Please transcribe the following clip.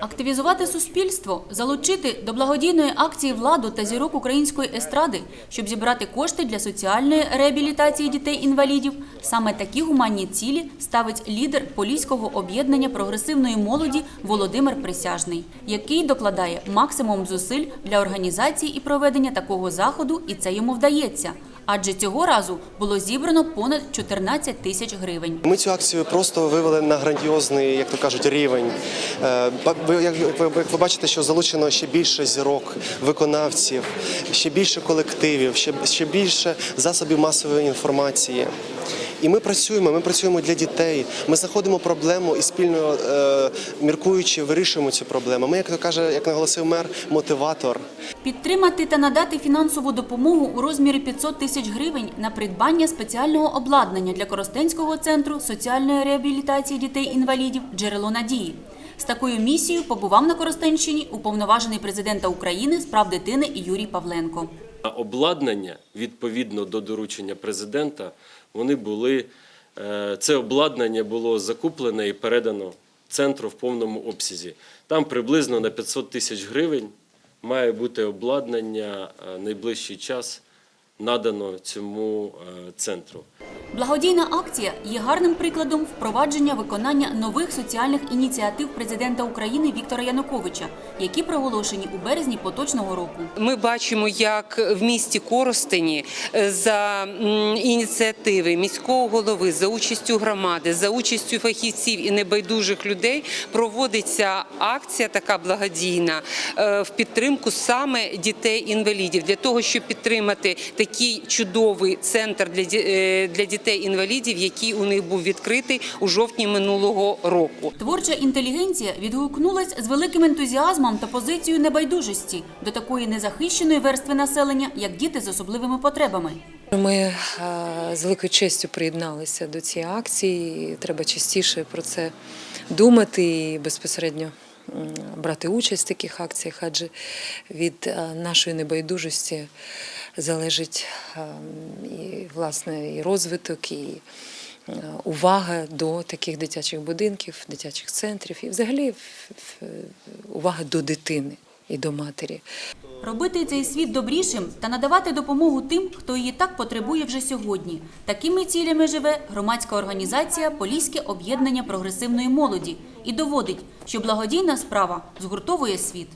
Активізувати суспільство, залучити до благодійної акції владу та зірок української естради, щоб зібрати кошти для соціальної реабілітації дітей-інвалідів. Саме такі гуманні цілі ставить лідер Поліського об'єднання прогресивної молоді Володимир Присяжний, який докладає максимум зусиль для організації і проведення такого заходу, і це йому вдається. Адже цього разу було зібрано понад 14 тисяч гривень. Ми цю акцію просто вивели на грандіозний, як то кажуть, рівень. Е, Як ви, бачите, що залучено ще більше зірок, виконавців, ще більше колективів, ще, ще більше засобів масової інформації. І ми працюємо, ми працюємо для дітей. Ми знаходимо проблему і спільно е, міркуючи, вирішуємо цю проблему. Ми, як то каже, як наголосив мер, мотиватор. Підтримати та надати фінансову допомогу у розмірі 500 тисяч гривень на придбання спеціального обладнання для Коростенського центру соціальної реабілітації дітей-інвалідів «Джерело надії». З такою місією побував на Коростенщині уповноважений президента України з прав дитини Юрій Павленко. Обладнання відповідно до доручення президента, вони були е, це обладнання було закуплене і передано центру в повному обсязі. Там приблизно на 500 тисяч гривень має бути обладнання е, найближчий час надано цьому е, центру. Благодійна акція є гарним прикладом впровадження виконання нових соціальних ініціатив президента України Віктора Януковича, які проголошені у березні поточного року. Ми бачимо, як в місті Коростені е, за ініціативи міського голови, за участю громади, за участю фахівців і небайдужих людей проводиться акція така благодійна е, в підтримку саме дітей-інвалідів для того, щоб підтримати такий чудовий центр для ді- е, дітей-інвалідів, який у них був відкритий у жовтні минулого року. Творча інтелігенція відгукнулась з великим ентузіазмом та позицією небайдужості до такої незахищеної верстви населення, як діти з особливими потребами. Ми е, з великою честю приєдналися до цієї акції. і Треба частіше про це думати і безпосередньо брати участь в таких акціях, адже від е, нашої небайдужості залежить е, і власне і розвиток, і е, увага до таких дитячих будинків, дитячих центрів, і взагалі увага до дитини і до матері. Робити цей світ добрішим та надавати допомогу тим, хто її так потребує вже сьогодні. Такими цілями живе громадська організація Поліське об'єднання прогресивної молоді і доводить, що благодійна справа згуртовує світ.